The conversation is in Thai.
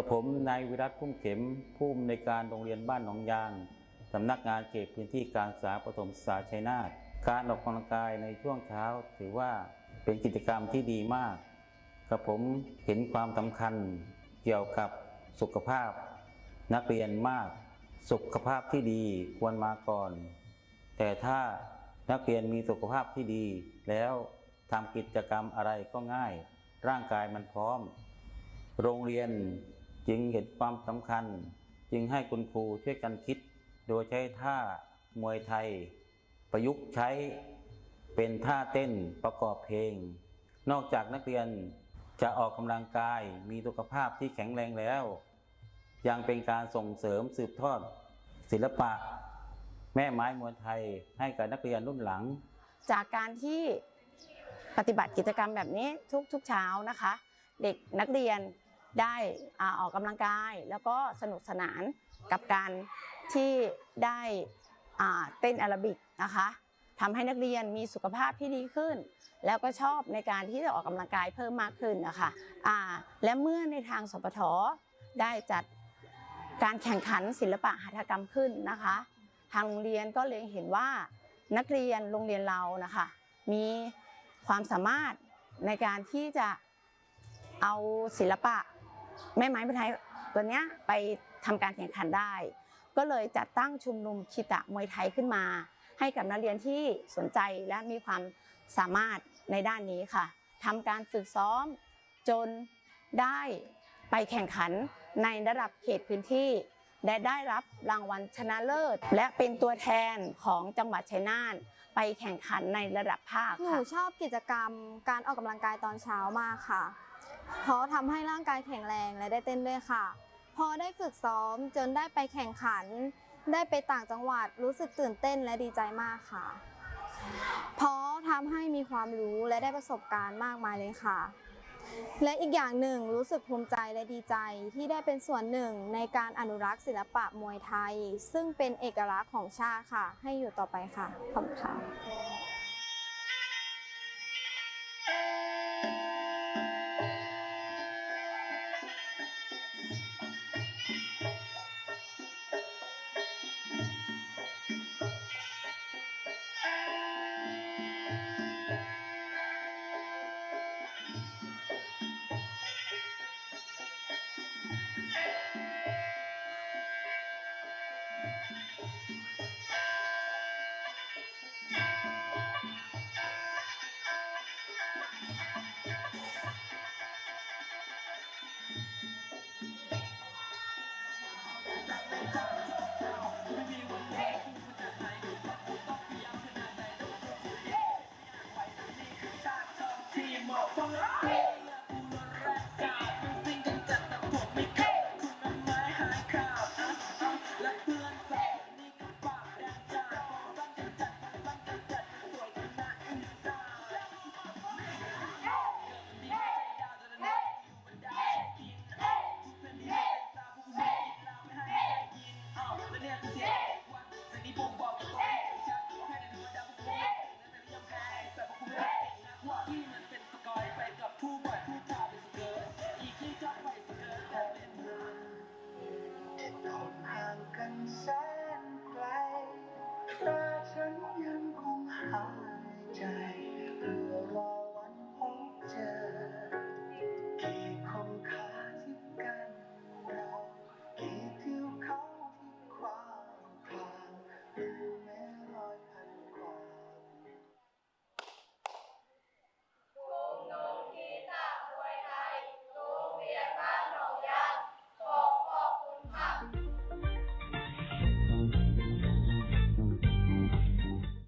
กับผมนายวิรัตพุ่มเข็มผู้อำนวยการโรงเรียนบ้านหนองยางสำนักงานเขตพื้นที่การศึกษาปฐมศึกษาชัยนาทการออกกำลังกายในช่วงเช้า ถือว่าเป็นกิจกรรมที่ดีมากกับผมเห็นความสำคัญเกี่ยวกับสุขภาพ นักเรียนมาก สุขภาพที่ดีควรมาก่อน แต่ถ้านักเรียนมีสุขภาพที่ดี แล้วทำกิจกรรมอะไรก็ง่าย ร่างกายมันพร้อม โรงเรียน จึงเห็นความสำคัญ จึงให้คุณครูช่วยกันคิด โดยใช้ท่ามวยไทย ประยุกต์ใช้เป็นท่าเต้นประกอบเพลง นอกจากนักเรียนจะออกกำลังกายมีสุขภาพที่แข็งแรงแล้ว ยังเป็นการส่งเสริมสืบทอด ศิลปะ แม่ไม้มวยไทยให้กับนักเรียนรุ่นหลัง จากการที่ปฏิบัติกิจกรรมแบบนี้ทุกทุกเช้านะคะ เด็กนักเรียน ได้ออกกำลังกาย แล้วก็สนุกสนานกับการที่ได้เต้นแอโรบิกนะคะทำให้นักเรียนมีสุขภาพที่ดีขึ้น แล้วก็ชอบในการที่จะออกกำลังกายเพิ่มมากขึ้นนะคะและเมื่อในทางสปทได้จัดการแข่งขันศิลปะหัตถกรรมขึ้นนะคะ ทางโรงเรียนก็เลยเห็นว่านักเรียนโรงเรียนเรานะคะ มีความสามารถในการที่จะเอาศิลปะ แม่ไม้ไทยตัวเนี้ยไปทำการแข่งขันได้ ก็เลยจัดตั้งชุมนุมชิตะมวยไทยขึ้นมา ให้กับนักเรียนที่สนใจและมีความสามารถในด้านนี้ค่ะทำการฝึกซ้อมจนได้ไปแข่งขันในระดับเขตพื้นที่ และได้รับรางวัลชนะเลิศ และเป็นตัวแทนของจังหวัดชัยนาทไปแข่งขันในระดับภาคหนูชอบกิจกรรมการออกกำลังกายตอนเช้ามากค่ะ เพราะทำให้ร่างกายแข็งแรงและได้เต้นด้วยค่ะ พอได้ฝึกซ้อมจนได้ไปแข่งขัน ได้ไปต่างจังหวัดรู้สึกตื่นเต้นและดีใจมากค่ะ เพราะทำให้มีความรู้และได้ประสบการณ์มากมายเลยค่ะ และอีกอย่างหนึ่งรู้สึกภูมิใจและดีใจที่ได้เป็นส่วนหนึ่งในการอนุรักษ์ศิลปะมวยไทย ซึ่งเป็นเอกลักษณ์ของชาติค่ะ ให้อยู่ต่อไปค่ะขอบคุณค่ะ กันแสนไกลแต่ฉันยังคงหายใจ